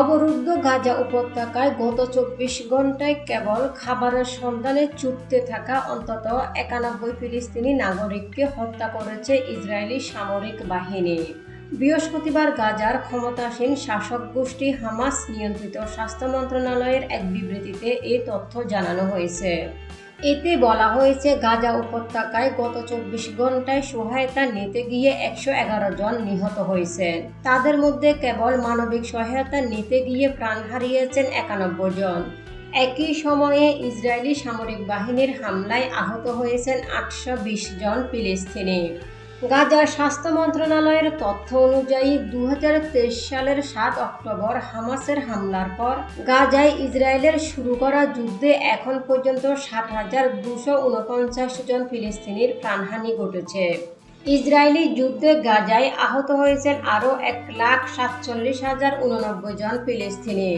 অবরুদ্ধ গাজা উপত্যকায় গত চব্বিশ ঘন্টায় কেবল খাবারের সন্ধানে ছুটতে থাকা অন্তত একানব্বই ফিলিস্তিনি নাগরিককে হত্যা করেছে ইসরায়েলি সামরিক বাহিনী। বৃহস্পতিবার গাজার ক্ষমতাসীন শাসক গোষ্ঠী হামাস নিয়ন্ত্রিত স্বাস্থ্য মন্ত্রণালয়ের এক বিবৃতিতে এই তথ্য জানানো হয়েছে। এতে বলা হয়েছে, গাজা উপত্যকায় গত চব্বিশ ঘন্টায় সহায়তা নিতে গিয়ে একশো এগারো জন নিহত হয়েছেন তাদের মধ্যে কেবল মানবিক সহায়তা নিতে গিয়ে প্রাণ হারিয়েছেন একানব্বই জন। একই সময়ে ইসরায়েলি সামরিক বাহিনীর হামলায় আহত হয়েছেন আটশো বিশ জন ফিলিস্তিনি। গাজার স্বাস্থ্য মন্ত্রণালয়ের তথ্য অনুযায়ী দু হাজার তেইশ সালের সাত অক্টোবর হামাসের হামলার পর গাজায় ইসরায়েলের শুরু করা যুদ্ধে এখন পর্যন্ত ষাট হাজার দুশো উনপঞ্চাশ জন ফিলিস্তিনির প্রাণহানি ঘটেছে। ইসরায়েলি যুদ্ধে গাজায় আহত হয়েছেন আরও এক লাখ সাতচল্লিশ হাজার উননব্বই জন ফিলিস্তিনি।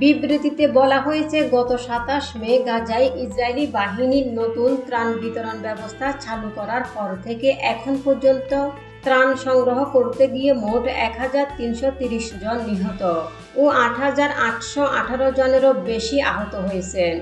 বিবৃতিতে বলা হয়েছে, গত সাতাশ মে গাজায় ইসরায়েলি বাহিনীর নতুন ত্রাণ বিতরণ ব্যবস্থা চালু করার পর থেকে এখন পর্যন্ত ত্রাণ সংগ্রহ করতে গিয়ে মোট এক হাজার তিনশো তিরিশ জন নিহত ও আট হাজার আটশো আঠারো জনেরও বেশি আহত হয়েছেন।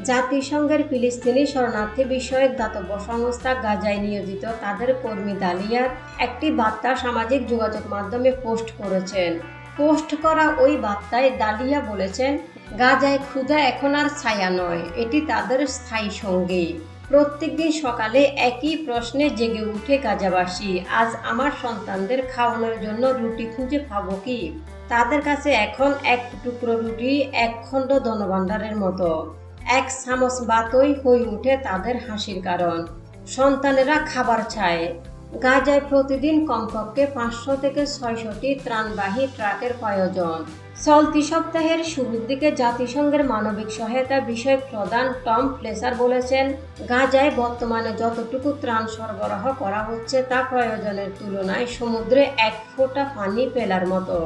জাতিসংঘের ফিলিস্তিনি শরণার্থী বিষয়ক দাতব্য সংস্থা গাজায় নিয়োজিত তাদের কর্মী দালিয়ার একটি বার্তা সামাজিক যোগাযোগ মাধ্যমে পোস্ট করেছেন। পোস্ট করা ওই বার্তায় দালিয়া বলেছেন, গাজায় ক্ষুধা এখন আর ছায়া নয়, এটি তাদের স্থায়ী সঙ্গী। প্রত্যেকদিন সকালে একই প্রশ্নে জেগে উঠে গাজাবাসী, আজ আমার সন্তানদের খাওয়ানোর জন্য রুটি খুঁজে পাবো কি? তাদের কাছে এখন এক টুকরো রুটি, এক খণ্ড ধনভাণ্ডারের মতো। এক চামচ বাতই হয়ে উঠে তাদের হাসির কারণ। সন্তানেরা খাবার চায়। গাজায় প্রতিদিন কমপক্ষে পাঁচশো থেকে ছয়শটি ত্রাণবাহী ট্রাকের প্রয়োজন চলতি সপ্তাহের শুরুর দিকে জাতিসংঘের মানবিক সহায়তা বিষয়ক প্রধান টম ফ্লেসার বলেছেন, গাজায় বর্তমানে যতটুকু ত্রাণ সরবরাহ করা হচ্ছে তা প্রয়োজনের তুলনায় সমুদ্রে এক ফোঁটা পানি ফেলার মতো।